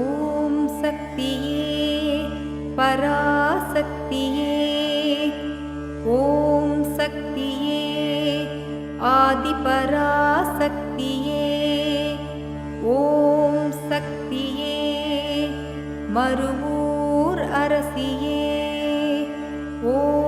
ॐ शक्तिये पराशक्तिये ॐ शक्तिये आदिपराशक्तिये ॐ शक्तिये மறுவூர் அரசியே ஓம்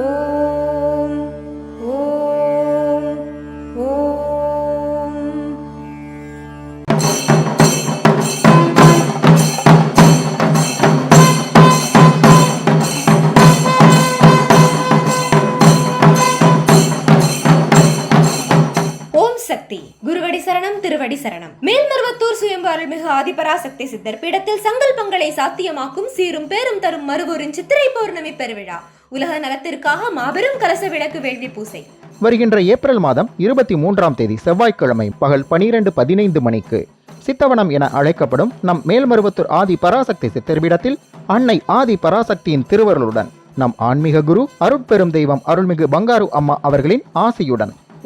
ஓம் ஓம் ஓம். ஓம் சக்தி குருவடி சரணம் திருவடி சரணம். மேல்மருவத்தூர் சுயம்பு அருள்மிகு ஆதிபராசக்தி சித்தர் பீடத்தில் சங்கல்பங்களை சாத்தியமாக்கும் சீரும் பேரும் தரும் மறுவூரின் சித்திரை பௌர்ணமி பெருவிழா. உலக நலத்திற்காக மாபெரும் கலச விளக்கு வேள்வி பூசை. வருகின்ற ஏப்ரல் மாதம் இருபத்தி மூன்றாம் தேதி செவ்வாய்க்கிழமை பகல் பனிரெண்டு பதினைந்து மணிக்கு சித்தவனம் என அழைக்கப்படும் நம் மேல்மருவத்தூர் ஆதி பராசக்தி சித்தர்பீடத்தில் அன்னை ஆதி பராசக்தியின் திருவருளுடன் நம் ஆன்மீக குரு அருட்பெரும் தெய்வம் அருள்மிகு பங்காரு அம்மா அவர்களின் ஆசியுடன்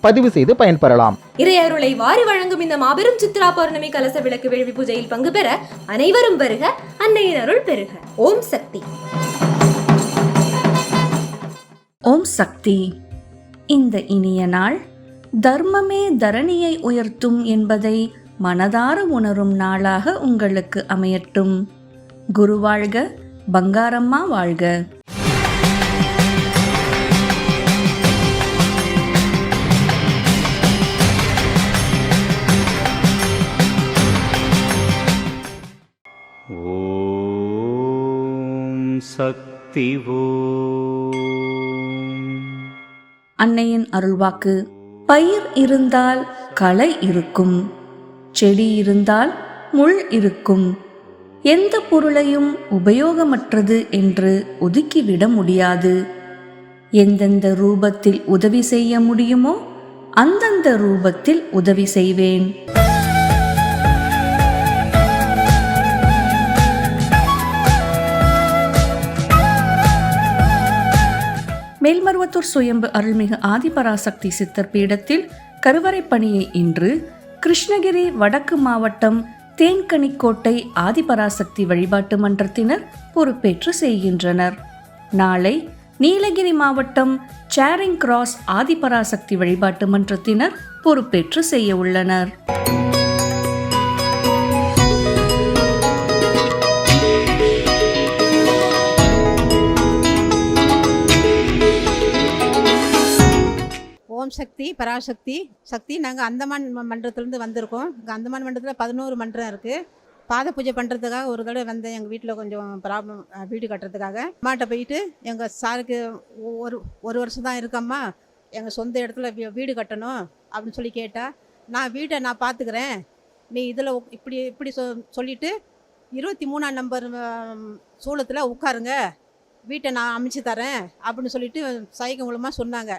பதிவு செய்து பயன்பெறலாம். இறையருளை வாரி வழங்கும் இந்த மாபெரும் சித்ரா பௌர்ணமி கலச விளக்கு வேள்வி பூஜையில் பங்கு பெற அனைவரும் வருக அன்னையின் அருள் பெறுக ஓம் சக்தி. ஓம் சக்தி. இந்த இனிய நாள் தர்மமே தரணியை உயர்த்தும் என்பதை மனதார உணரும் நாளாக உங்களுக்கு அமையட்டும். குரு வாழ்க பங்காரம்மா வாழ்க. அன்னையின் அருள்வாக்கு பயிர் இருந்தால் களை இருக்கும் செடி இருந்தால் முள் இருக்கும். எந்த பொருளையும் உபயோகமற்றது என்று ஒதுக்கிவிட முடியாது. எந்தெந்த ரூபத்தில் உதவி செய்ய முடியுமோ அந்தந்த ரூபத்தில் உதவி செய்வேன். மேல்மருவத்தூர் சுயம்பு அருள்மிகு ஆதிபராசக்தி சித்தர் பீடத்தில் கருவறை பணியை இன்று கிருஷ்ணகிரி வடக்கு மாவட்டம் தேன்கனிக்கோட்டை ஆதிபராசக்தி வழிபாட்டு மன்றத்தினர் பொறுப்பேற்று செய்கின்றனர். நாளை நீலகிரி மாவட்டம் சேரிங் கிராஸ் ஆதிபராசக்தி வழிபாட்டு மன்றத்தினர் பொறுப்பேற்று செய்ய உள்ளனர். சக்தி பராசக்தி சக்தி. நாங்கள் அந்தமான் மன்றத்துலேருந்து வந்திருக்கோம். இங்கே அந்தமான் மன்றத்தில் பதினோரு மன்றம் இருக்குது பாத பூஜை பண்ணுறதுக்காக ஒரு தடவை வந்தேன் எங்கள் வீட்டில் கொஞ்சம் ப்ராப்ளம் வீடு கட்டுறதுக்காக. அம்மாட்ட போயிட்டு எங்கள் சாருக்கு ஒரு ஒரு வருஷம் தான் இருக்கம்மா. எங்கள் சொந்த இடத்துல வீ- வீடு கட்டணும் அப்படின்னு சொல்லி கேட்டால் நான் வீட்டை நான் பார்த்துக்கிறேன் நீ இதில் இப்படி இப்படி சொ சொல்லிவிட்டு இருபத்தி மூணாம் நம்பர் சூளத்தில் உட்காருங்க. வீட்டை நான் அமைச்சு தரேன் அப்படின்னு சொல்லிட்டு சைகை மூலமாக சொன்னாங்க.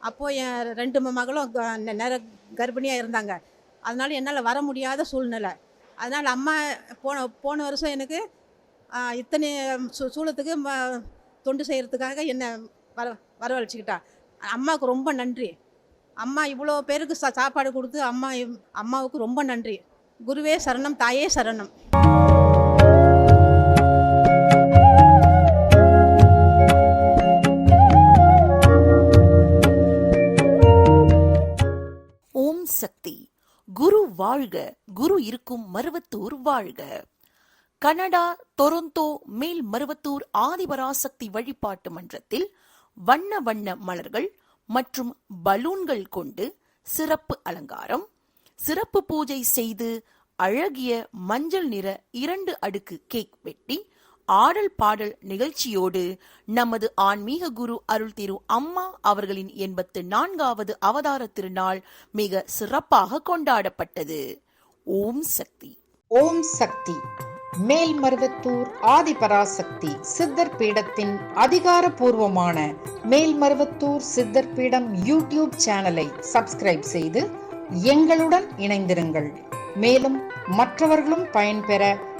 அப்போது என் ரெண்டு மகளும் நெ- நேர கர்ப்பிணியாக இருந்தாங்க. அதனால் என்னால் வர முடியாத சூழ்நிலை. அதனால் அம்மா போன போன வருஷம் எனக்கு இத்தனை சூ சூளத்துக்கு ம- தொண்டு செய்கிறதுக்காக என்னை வர வரவழைச்சிக்கிட்டா. அம்மாவுக்கு ரொம்ப நன்றி. அம்மா இவ்வளோ பேருக்கு சா சாப்பாடு கொடுத்து அம்மா அம்மாவுக்கு ரொம்ப நன்றி. குருவே சரணம் தாயே சரணம். வாழ்க குரு இருக்கும் மருவத்தூர் வாழ்க. கனடா டொரண்டோ மேல் மருவத்தூர் ஆதிபராசக்தி வழிபாட்டு மன்றத்தில் வண்ண வண்ண மலர்கள் மற்றும் பலூன்கள் கொண்டு சிறப்பு அலங்காரம் சிறப்பு பூஜை செய்து அழகிய மஞ்சள் நிற இரண்டு அடுக்கு கேக் வெட்டி ஆடல் பாடல் நிகழ்ச்சியோடு நமது ஆன்மீக குரு அருள் திரு அம்மா அவர்களின் எண்பத்து நான்காவது அவதார திருநாள் மிக சிறப்பாக கொண்டாடப்பட்டது. ஓம் சக்தி. ஓம் சக்தி. மேல்மருவத்தூர் ஆதிபராசக்தி சித்தர் பீடத்தின் அதிகாரபூர்வமான மேல்மருவத்தூர் சித்தர் பீடம் யூடியூப் சேனலை சப்ஸ்கிரைப் செய்து எங்களுடன் இணைந்திருங்கள். மேலும் மற்றவர்களும் பயன்பெற